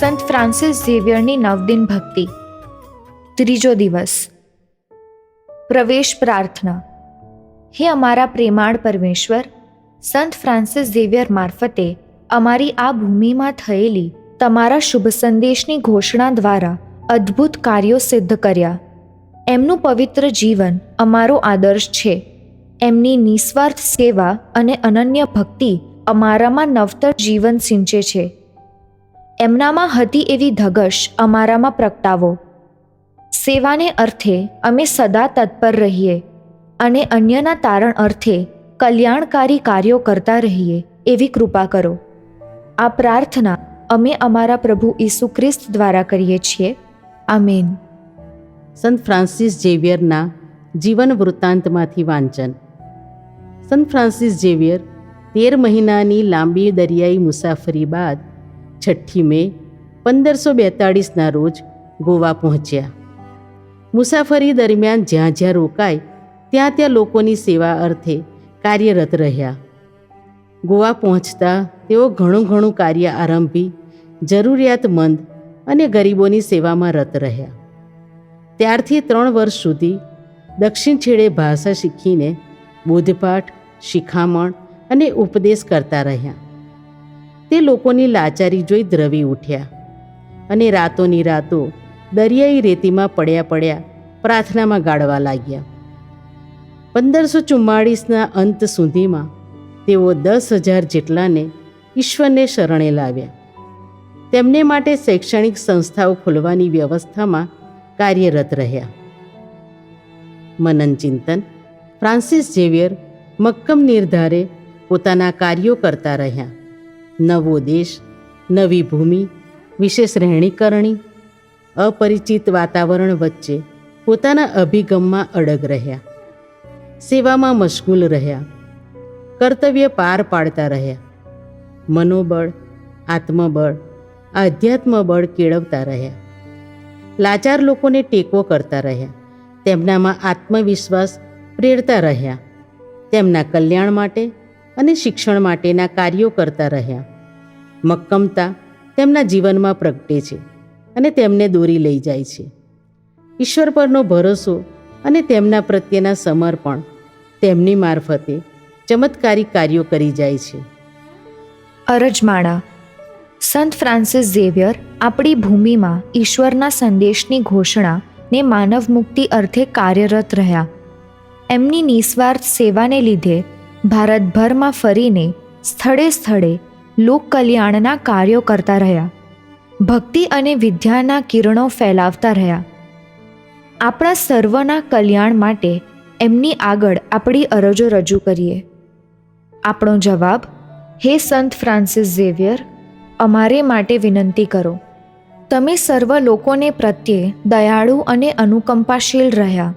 સંત ફ્રાન્સિસ ઝેવિયરની નવદિન ભક્તિ. ત્રીજો દિવસ. પ્રવેશ પ્રાર્થના. હે અમારા પ્રેમાળ પરમેશ્વર, સંત ફ્રાન્સિસ ઝેવિયર મારફતે અમારી આ ભૂમિમાં થયેલી તમારા શુભ સંદેશની ઘોષણા દ્વારા અદ્ભુત કાર્યો સિદ્ધ કર્યા. એમનું પવિત્ર જીવન અમારો આદર્શ છે. એમની નિસ્વાર્થ સેવા અને અનન્ય ભક્તિ અમારામાં નવતર જીવન સિંચે છે. એમનામાં હતી એવી ધગશ અમારામાં પ્રગટાવો. સેવાને અર્થે અમે સદા તત્પર રહીએ અને અન્યના તારણ અર્થે કલ્યાણકારી કાર્યો કરતા રહીએ એવી કૃપા કરો. આ પ્રાર્થના અમે અમારા પ્રભુ ઈસુ ખ્રિસ્ત દ્વારા કરીએ છીએ. આમેન. સંત ફ્રાન્સિસ ઝેવિયરના જીવન વૃત્તાંતમાંથી વાંચન. સંત ફ્રાન્સિસ ઝેવિયર તેર મહિનાની લાંબી દરિયાઈ મુસાફરી બાદ છઠ્ઠી મે પંદરસો બેતાળીસના રોજ ગોવા પહોંચ્યા. મુસાફરી દરમિયાન જ્યાં જ્યાં રોકાય, ત્યાં ત્યાં લોકોની સેવા અર્થે કાર્યરત રહ્યા. ગોવા પહોંચતા તેઓ ઘણું ઘણું કાર્ય આરંભી, જરૂરિયાતમંદ અને ગરીબોની સેવામાં રત રહ્યા. ત્યારથી ત્રણ વર્ષ સુધી દક્ષિણ છેડે ભાષા શીખીને બોધપાઠ, શિખામણ અને ઉપદેશ કરતા રહ્યા. તે લોકોની લાચારી જોઈ દ્રવી ઉઠ્યા અને રાતોની રાતો દરિયાઈ રેતીમાં પડ્યા પડ્યા પ્રાર્થનામાં ગાળવા લાગ્યા. પંદરસો ચુમ્માળીસના અંત સુધીમાં તેઓ દસ હજાર જેટલાને ઈશ્વરને શરણે લાવ્યા. તેમને માટે શૈક્ષણિક સંસ્થાઓ ખોલવાની વ્યવસ્થામાં કાર્યરત રહ્યા. મનન ચિંતન ફ્રાન્સિસ ઝેવિયર મક્કમ નિર્ધારે પોતાના કાર્યો કરતા રહ્યા. નવો દેશ, નવી ભૂમિ, વિશેષ રહેણીકરણી, અપરિચિત વાતાવરણ વચ્ચે પોતાના અભિગમમાં અડગ રહ્યા, સેવામાં મશગુલ રહ્યા, કર્તવ્ય પાર પાડતા રહ્યા, મનોબળ, આત્મબળ આધ્યાત્મ બળ કેળવતા રહ્યા, લાચાર લોકોને ટેકો કરતા રહ્યા, તેમનામાં આત્મવિશ્વાસ પ્રેરતા રહ્યા, તેમના કલ્યાણ માટે અને શિક્ષણ માટેના કાર્યો કરતા રહ્યા. મક્કમતા તેમના જીવનમાં પ્રગટે છે અને તેમને દોરી લઈ જાય છે. ઈશ્વર પરનો ભરોસો અને તેમના પ્રત્યેના સમર્પણ તેમની મારફતે ચમત્કારિક કાર્યો કરી જાય છે. અરજમાળા, સંત ફ્રાન્સિસ ઝેવિયર આપણી ભૂમિમાં ઈશ્વરના સંદેશની ઘોષણા ને માનવ મુક્તિ અર્થે કાર્યરત રહ્યા. એમની નિસ્વાર્થ સેવાને લીધે ભારતભરમાં ફરીને સ્થળે સ્થળે લોક કલ્યાણના કાર્યો કરતા રહ્યા. ભક્તિ અને વિદ્યાના કિરણો ફેલાવતા રહ્યા. આપણા સર્વના કલ્યાણ માટે એમની આગળ આપણી અરજો રજૂ કરીએ. આપણો જવાબ, હે સંત ફ્રાન્સિસ ઝેવિયર, અમારે માટે વિનંતી કરો. તમે સર્વ લોકોને પ્રત્યે દયાળુ અને અનુકંપાશીલ રહ્યા.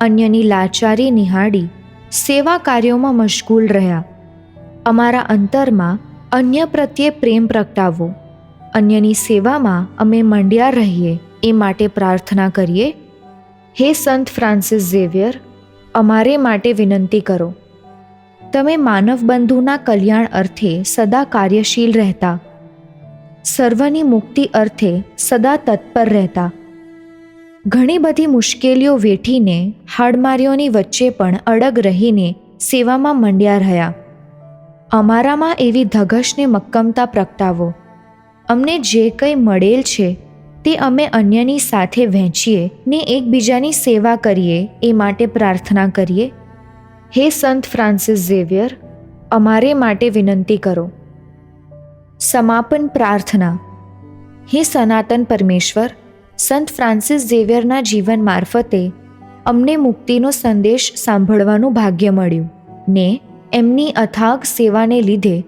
અન્યની લાચારી નિહાળી સેવા કાર્યોમાં મશગુલ રહ્યા. અમારા અંતરમાં અન્ય પ્રત્યે પ્રેમ પ્રગટાવો અન્યની સેવામાં અમે મંડ્યા રહીએ, એ માટે પ્રાર્થના કરીએ. હે સંત ફ્રાન્સિસ ઝેવિયર, અમારે માટે વિનંતી કરો. તમે માનવ બંધુના કલ્યાણ અર્થે સદા કાર્યશીલ રહેતા. સર્વની મુક્તિ અર્થે સદા તત્પર રહેતા. ઘણી બધી મુશ્કેલીઓ વેઠીને હાડમારીઓની વચ્ચે પણ અડગ રહીને સેવામાં મંડ્યા રહ્યા. અમારામાં એવી ધગશને મક્કમતા પ્રગટાવો. અમને જે કંઈ મળેલ છે, તે અમે અન્યની સાથે વહેંચીએ ને એકબીજાની સેવા કરીએ એ માટે પ્રાર્થના કરીએ. હે સંત ફ્રાન્સિસ ઝેવિયર, અમારે માટે વિનંતી કરો. સમાપન પ્રાર્થના. હે સનાતન પરમેશ્વર સંત ફ્રાન્સિસ ઝેવિયરના જીવન મારફતે અમને મુક્તિનો સંદેશ સાંભળવાનું ભાગ્ય મળ્યું. ને એમની અથાગ સેવાને લીધે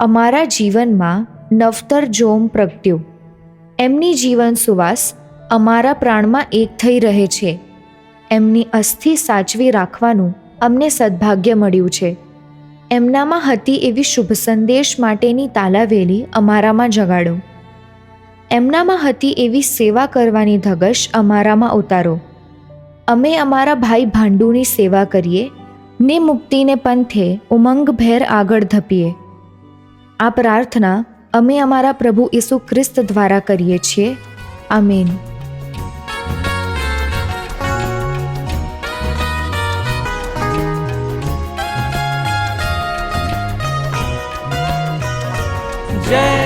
અમારા જીવનમાં નવતર જોમ પ્રગટ્યું. એમની જીવન સુવાસ અમારા પ્રાણમાં એક થઈ રહે છે. એમની અસ્થિ સાચવી રાખવાનું અમને સદભાગ્ય મળ્યું છે. એમનામાં હતી એવી શુભ સંદેશ માટેની તાલાવેલી અમારામાં જગાડો. એમનામાં હતી એવી સેવા કરવાની ધગશ અમારામાં ઉતારો. અમે અમારા ભાઈ ભાંડુની સેવા કરીએ, ને મુક્તિને પંથે ઉમંગભેર આગળ ધપીએ. આ પ્રાર્થના અમે અમારા પ્રભુ ઈસુ ખ્રિસ્ત દ્વારા કરીએ છીએ. આમીન. जय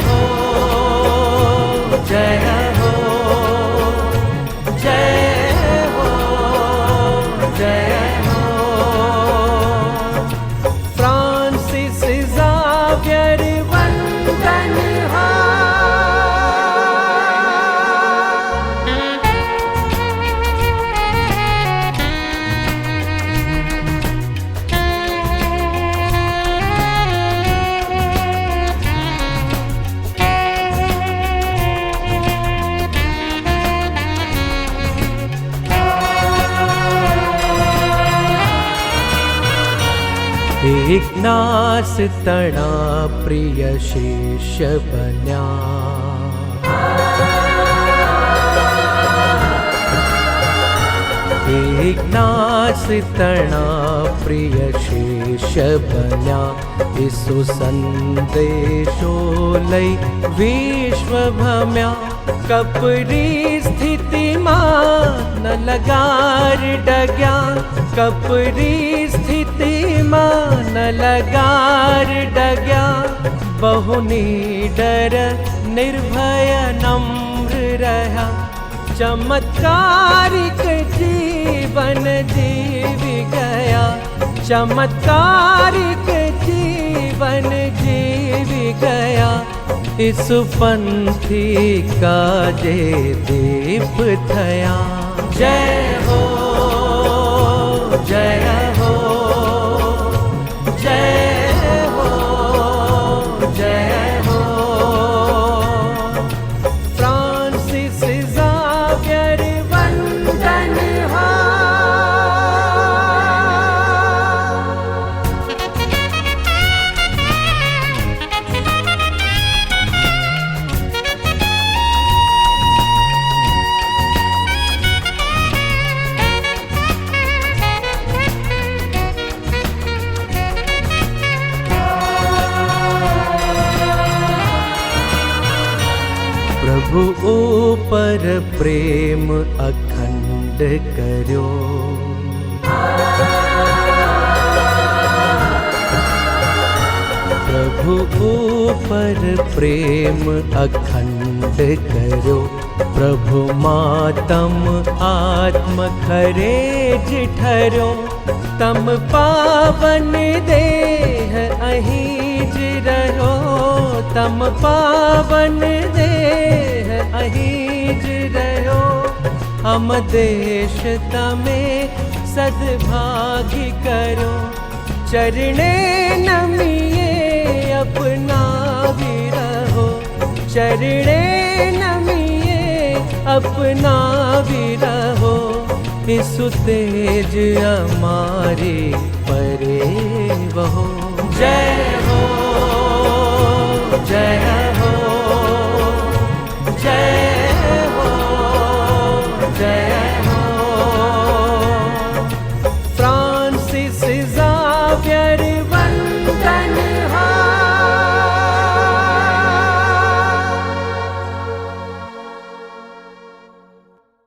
णा प्रियशेषपन्या बन्या। प्रियशेषपन्या सन्देशो लै विश्वभम्या। कपरी સ્થિતિમાં ન લગાર ડગ્યા કપરી સ્થિતિમાં ન લગાર ડગ્યા બહુ નિડર નિર્ભય નમ્ર રહ્યા ચમત્કારિક જીવન જીવી ગયા ચમત્કારિક જીવન જીવી ગયા इस पंथी काजे दीप थया जय हो जय हो जय ઉપર પ્રેમ અખંડ કર્યો પ્રભુ ઉપર પ્રેમ અખંડ કર્યો પ્રભુ માતમ આત્મ ખરે જ ઠર્યો તમ પાવન દેહ અહીં જ રહ્યો તમ પાવન દેહ અહીં જ રહ્યો અમ દેશ તમે સદભાગી કરો ચરણે નમીએ અપના વિરહો ચરણે નમીએ અપના વિરહો ઈસુ તેજ परे પરે વહો જય जय